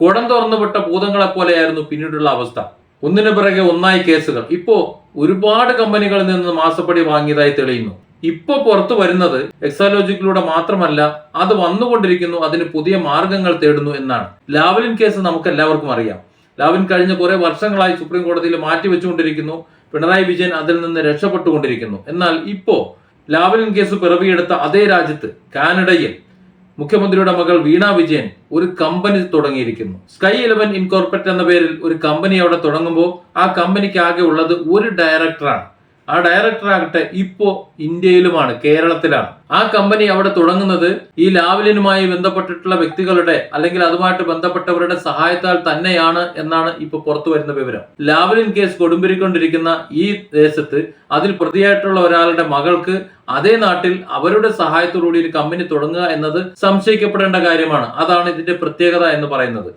കുടം തുറന്നുവിട്ട ഭൂതങ്ങളെ പോലെയായിരുന്നു പിന്നീടുള്ള അവസ്ഥ. ഒന്നിനു പിറകെ ഒന്നായി കേസുകൾ. ഇപ്പോ ഒരുപാട് കമ്പനികളിൽ നിന്ന് മാസപ്പടി വാങ്ങിയതായി തെളിയുന്നു. ഇപ്പൊ പുറത്തു വരുന്നത് എക്സാലോജിക്കിലൂടെ മാത്രമല്ല അത് വന്നുകൊണ്ടിരിക്കുന്നു അതിന് പുതിയ മാർഗങ്ങൾ തേടുന്നു എന്നാണ്. ലാവലിൻ കേസ് നമുക്ക് എല്ലാവർക്കും അറിയാം. ലാവലിൻ കഴിഞ്ഞ കുറെ വർഷങ്ങളായി സുപ്രീം കോടതിയിൽ മാറ്റി വെച്ചുകൊണ്ടിരിക്കുന്നു പിണറായി വിജയൻ അതിൽ നിന്ന് രക്ഷപ്പെട്ടുകൊണ്ടിരിക്കുന്നു. എന്നാൽ ഇപ്പോ ലാവലിൻ കേസ് പിറവിയെടുത്ത അതേ രാജ്യത്ത് കാനഡയിൽ മുഖ്യമന്ത്രിയുടെ മകൾ വീണ വിജയൻ ഒരു കമ്പനി തുടങ്ങിയിരിക്കുന്നു. സ്കൈ ഇലവൻ ഇൻകോർപ്പറേറ്റ് എന്ന പേരിൽ ഒരു കമ്പനി അവിടെ തുടങ്ങുമ്പോൾ ആ കമ്പനിക്ക് ആകെ ഉള്ളത് ഒരു ഡയറക്ടറാണ് ആ ഡയറക്ടർ ആകട്ടെ ഇപ്പോ ഇന്ത്യയിലുമാണ് കേരളത്തിലാണ്. ആ കമ്പനി അവിടെ തുടങ്ങുന്നത് ഈ ലാവലിനുമായി ബന്ധപ്പെട്ടിട്ടുള്ള വ്യക്തികളുടെ അല്ലെങ്കിൽ അതുമായിട്ട് ബന്ധപ്പെട്ടവരുടെ സഹായത്താൽ തന്നെയാണ് എന്നാണ് ഇപ്പോൾ പുറത്തു വരുന്ന വിവരം. ലാവലിൻ കേസ് കൊടുമ്പിരിക്കൊണ്ടിരിക്കുന്ന ഈ ദേശത്ത് അതിൽ പ്രതിയായിട്ടുള്ള ഒരാളുടെ മകൾക്ക് അതേ നാട്ടിൽ അവരുടെ സഹായത്തോടുകൂടി ഒരു കമ്പനി തുടങ്ങുക എന്നത് സംശയിക്കപ്പെടേണ്ട കാര്യമാണ്. അതാണ് ഇതിന്റെ പ്രത്യേകത എന്ന് പറയുന്നത്.